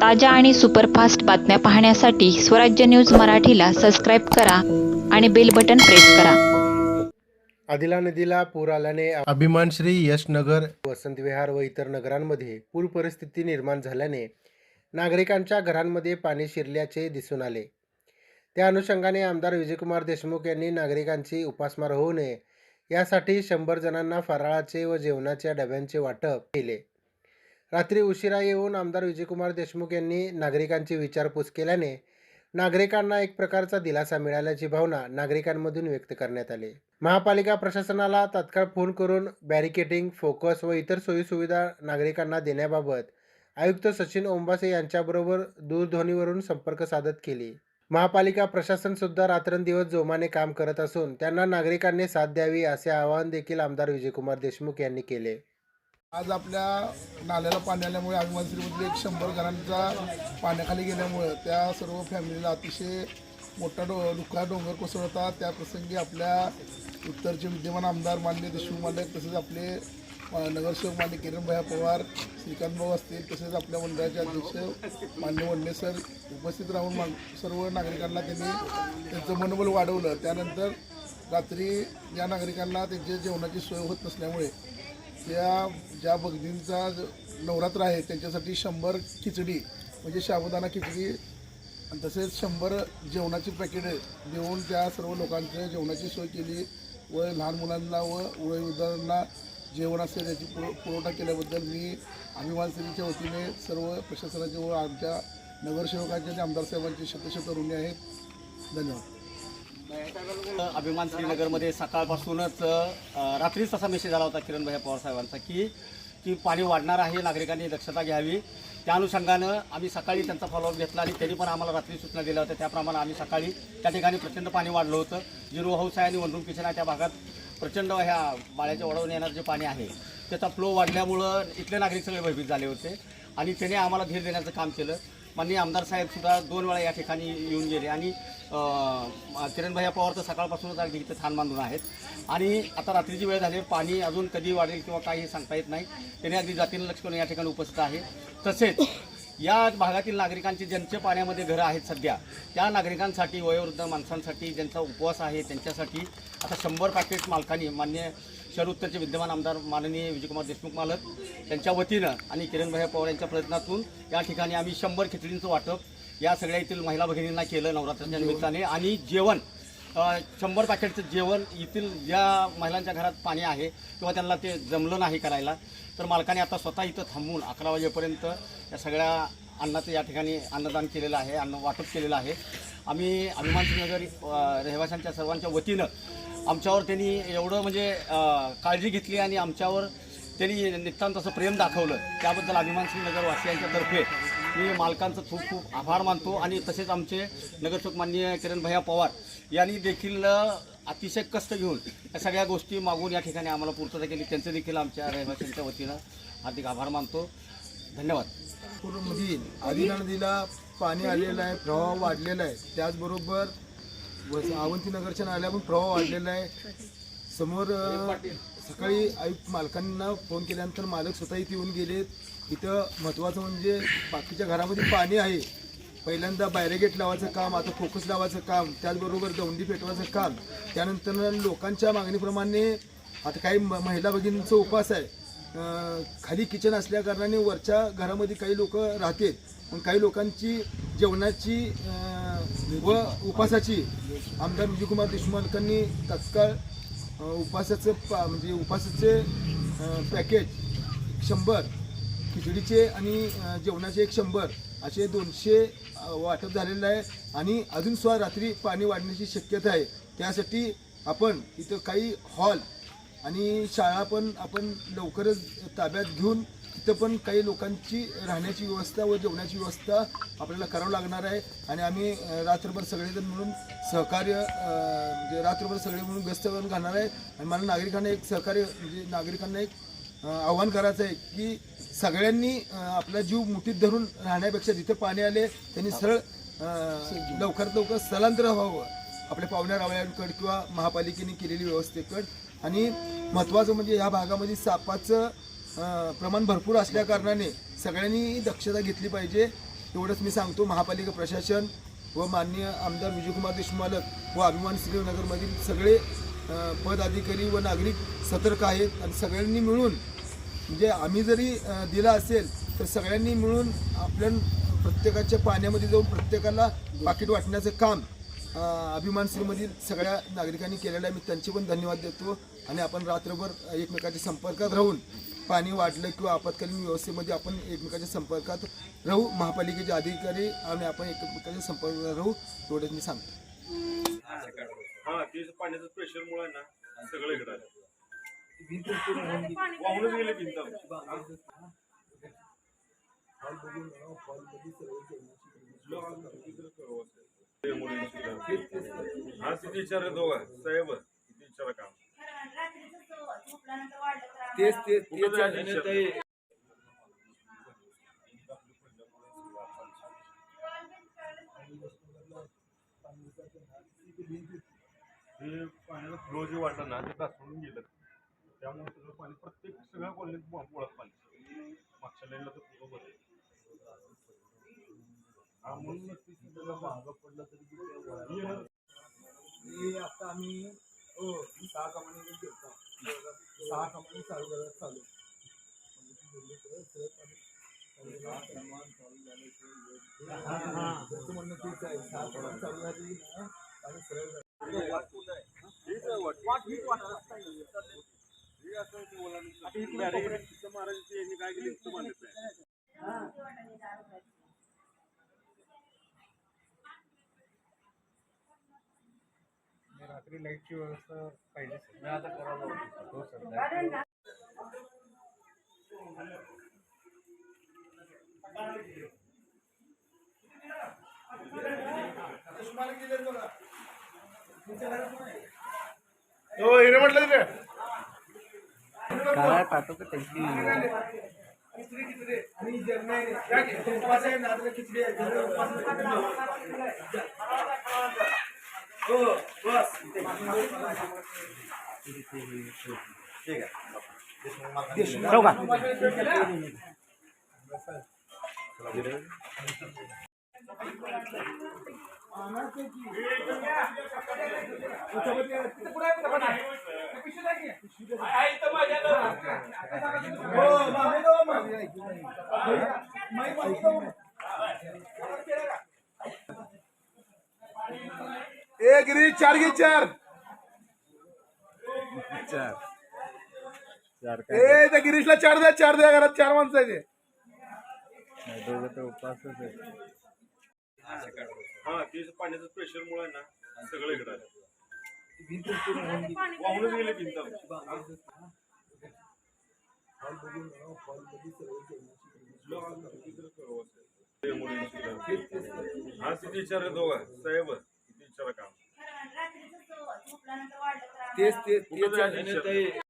ताज्या आणि सुपरफास्ट बातम्या पाहण्यासाठी स्वराज्य न्यूज मराठीला सबस्क्राईब करा आणि बेल बटन प्रेस करा. आदिला नदीला पूर आल्याने अभिमान श्री यशनगर वसंत विहार व इतर नगरांमध्ये पूर परिस्थिती निर्माण झाल्याने नागरिकांच्या घरांमध्ये पाणी शिरल्याचे दिसून आले. त्या अनुषंगाने आमदार विजयकुमार देशमुख यांनी नागरिकांची उपासमार होऊ नये यासाठी शंभर जणांना फराळाचे व जेवणाच्या डब्यांचे वाटप केले. रात्री उशिरा येऊन आमदार विजयकुमार देशमुख यांनी नागरिकांची विचारपूस केल्याने नागरिकांना एक प्रकारचा दिलासा मिळाल्याची भावना नागरिकांमधून व्यक्त करण्यात आली. महापालिका प्रशासनाला तात्काळ फोन करून बॅरिकेडिंग फोकस व इतर सोयीसुविधा नागरिकांना देण्याबाबत आयुक्त सचिन ओंबासे यांच्याबरोबर दूरध्वनीवरून संपर्क साधत केली. महापालिका प्रशासन सुद्धा रात्रंदिवस जोमाने काम करत असून त्यांना नागरिकांनी साथ द्यावी असे आवाहन देखील आमदार विजयकुमार देशमुख यांनी केले. आज आपल्या नाल्याला पाणी आल्यामुळे अभिमानश्रीमधले एक शंभर घरांचा पाण्याखाली गेल्यामुळं त्या सर्व फॅमिलीला अतिशय मोठा डो दुःखा डोंगर कोसळता. त्या प्रसंगी आपल्या उत्तरचे विद्यमान आमदार मान्य देशमुख मालक तसेच आपले नगरसेवक मान्य किरणभाई पवार श्रीकांत भाऊ असतील तसेच आपल्या मंडळाचे अध्यक्ष मान्य वडले सर उपस्थित राहून मा सर्व नागरिकांना त्यांनी त्यांचं मनोबल वाढवलं. त्यानंतर रात्री या नागरिकांना त्यांच्या जेवणाची सोय होत नसल्यामुळे त्या ज्या भगिनींचा नवरात्र आहे त्यांच्यासाठी शंभर खिचडी म्हणजे साबुदाणा खिचडी आणि तसेच शंभर जेवणाची पॅकेट देऊन त्या सर्व लोकांच्या जेवणाची सोय केली. व लहान मुलांना व वयोवृद्धांना जेवण असेल याची पुर पुरवठा केल्याबद्दल मी अभिमान सेनेच्या वतीने सर्व प्रशासनाचे व आमच्या नगरसेवकांचे आणि आमदार साहेबांचे शतशत ऋणी आहेत. धन्यवाद. अभिमान श्रीनगरमध्ये सकाळपासूनच रात्रीच तसा मेसेज आला होता किरण भाई पवार साहेबांचा की की पाणी वाढणार आहे नागरिकांनी दक्षता घ्यावी. त्या अनुषंगानं आम्ही सकाळी त्यांचा फॉलोअप घेतला आणि त्यांनी पण आम्हाला रात्री सूचना दिल्या होत्या. त्याप्रमाणे आम्ही सकाळी त्या ठिकाणी प्रचंड पाणी वाढलं होतं. जिरो हाऊस आहे आणि वनरूम किचन आहे. त्या भागात प्रचंड ह्या बाळ्याच्या वडवून येणारं जे पाणी आहे त्याचा फ्लो वाढल्यामुळं इथले नागरिक सगळे भयभीत झाले होते आणि त्याने आम्हाला धीर देण्याचं काम केलं. माननीय आमदार साहेबसुद्धा दोन वेळा या ठिकाणी येऊन गेले. आणि किरणभाई पवार तर सकाळपासूनच अगदी इथं छान बांधून आहेत. आणि आता रात्रीची वेळ झाली पाणी अजून कधी वाढेल किंवा काही सांगता येत नाही. त्याने अगदी जातीनं लक्ष करून या ठिकाणी उपस्थित आहे. तसेच या भागातील नागरिकांची ज्यांच्या पाण्यामध्ये घरं आहेत सध्या त्या नागरिकांसाठी वयोवृद्ध माणसांसाठी ज्यांचा उपवास आहे त्यांच्यासाठी आता शंभर पॅकेट मालकांनी मान्य शहर उत्तरचे विद्यमान आमदार माननीय विजयकुमार देशमुख मालक त्यांच्या वतीनं आणि किरणभाई पवार यांच्या प्रयत्नातून या ठिकाणी आम्ही शंभर खिचडींचं वाटप या सगळ्या येथील महिला भगिनींना केलं नवरात्राच्या निमित्ताने. आणि जेवण शंभर पॅकेटचं जेवण येथील ज्या महिलांच्या घरात पाणी आहे किंवा त्यांना ते जमलं नाही करायला तर मालकाने आता स्वतः इथं थांबून अकरा वाजेपर्यंत या सगळ्या अन्नाचं या ठिकाणी अन्नदान केलेलं आहे अन्न वाटप केलेलं आहे. आम्ही अभिमान श्रीनगर रहिवाशांच्या सर्वांच्या वतीनं आमच्यावर त्यांनी एवढं म्हणजे काळजी घेतली आणि आमच्यावर त्यांनी नितांत असं प्रेम दाखवलं. त्याबद्दल अभिमान सिंग नगरवासियांच्यातर्फे मी मालकांचं खूप खूप आभार मानतो आणि तसेच आमचे नगरसेवक माननीय किरण भैया पवार यांनी देखील अतिशय कष्ट घेऊन या सगळ्या गोष्टी मागून या ठिकाणी आम्हाला पूर्तता केली. त्यांचं देखील आमच्या रहिवाशांच्या वतीनं हार्दिक आभार मानतो. धन्यवाद. पूर्वमधील आदिना नदीला पाणी आलेलं आहे प्रवाह वाढलेला आहे. त्याचबरोबर व अवंती नगरच्या प्रवाह वाढलेला आहे. समोर सकाळी आयुक्त मालकांना फोन केल्यानंतर मालक स्वतः इथे येऊन गेलेत. इथं महत्त्वाचं म्हणजे बाकीच्या घरामध्ये पाणी आहे. पहिल्यांदा बॅरिगेट लावायचं काम आता फोकस लावायचं काम त्याचबरोबर दौंडी पेटवायचं काम. त्यानंतर लोकांच्या मागणीप्रमाणे आता काही म- महिला भगिनींचा उपवास आहे. खाली किचन असल्या कारणाने वरच्या घरामध्ये काही लोक राहतात पण काही लोकांची जेवणाची व उपासाची आमदार विजयकुमार देशमुखांनी तत्काळ उपासाचं पा म्हणजे उपासाचे पॅकेज शंभर खिचडीचे आणि जेवणाचे एक शंभर असे दोनशे वाटप झालेलं आहे आणि अजून सुद्धा रात्री पाणी वाढण्याची शक्यता आहे. त्यासाठी आपण इथं काही हॉल आणि शाळा पण आपण लवकरच ताब्यात घेऊन तिथं पण काही लोकांची राहण्याची व्यवस्था व जेवणाची व्यवस्था आपल्याला करावं लागणार आहे. आणि आम्ही रात्रभर सगळेजण मिळून सहकार्य म्हणजे रात्रभर सगळे मिळून व्यस्त करून घालणार आहे. आणि मला नागरिकांना एक सहकार्य म्हणजे नागरिकांना एक आव्हान करायचं आहे की सगळ्यांनी आपला जीव मुठीत धरून राहण्यापेक्षा जिथे पाणी आले त्यांनी सरळ लवकरात लवकर स्थलांतर व्हावं. आपल्या पाहुण्या रावळ्यांकडे किंवा महापालिकेने केलेली व्यवस्थेकड. आणि महत्त्वाचं म्हणजे ह्या भागामध्ये सापाचं प्रमाण भरपूर असल्या कारणाने सगळ्यांनी दक्षता घेतली पाहिजे. तेवढंच मी सांगतो महापालिका प्रशासन व माननीय आमदार विजयकुमार देशमालक व अभिमान श्रीनगरमधील सगळे पदाधिकारी व नागरिक सतर्क आहेत आणि सगळ्यांनी मिळून म्हणजे आम्ही जरी दिला असेल तर सगळ्यांनी मिळून आपल्या प्रत्येकाच्या पाण्यामध्ये जाऊन प्रत्येकाला पाकिट वाटण्याचं काम अभिमान श्रीमधील सगळ्या नागरिकांनी केलेलं आहे. मी त्यांचे पण धन्यवाद देतो. आणि आपण रात्रभर एकमेकाच्या संपर्कात राहून पाणी वाढलं किंवा आपत्कालीन व्यवस्थेमध्ये आपण एकमेकाच्या संपर्कात राहू महापालिकेचे अधिकारी आणि आपण एकमेकाच्या संपर्कात राहू एवढंच मी सांगतो. हा ते पाण्याचं प्रेशर मुळे ना सगळं इकडं वाहूनच गेले भिंत हा तिथे विचार दोघं साहेब किती विचारा काम. तेच तेच विचार? हे पाण्याचा फ्लो जे वाढला ना ते ढासळून गेलं. त्यामुळे सगळं पाणी प्रत्येक सगळ्या कॉलनीत मुळात पाणी. मागच्या लाईनला तर पूर्ण बरं ते ते आता आम्ही हो सहा घेतो सहा कंपनी चालू करत चालू. म्हणणं तेच आहे सहा कंपनी चालू झाली आणि सरळ रात्री लाईटची व्यवस्था पाहिजे आता करावं हो सर हो हिरे म्हटलं तिथे. आणि जेवण आहे. उपवास आहे नारळ खिचडी आहे ए गिरी चार. घे चार ए त्या गिरीशला चार द्या चार द्या घरात चार माणसं आहे ते हा ते पाण्याचं प्रेशर मुळे ना सगळं इकडं आलं. वाहूनच गेले भिंत हा किती विचार दोघं? साहेब किती विचारा काम? तेच तेच विचार?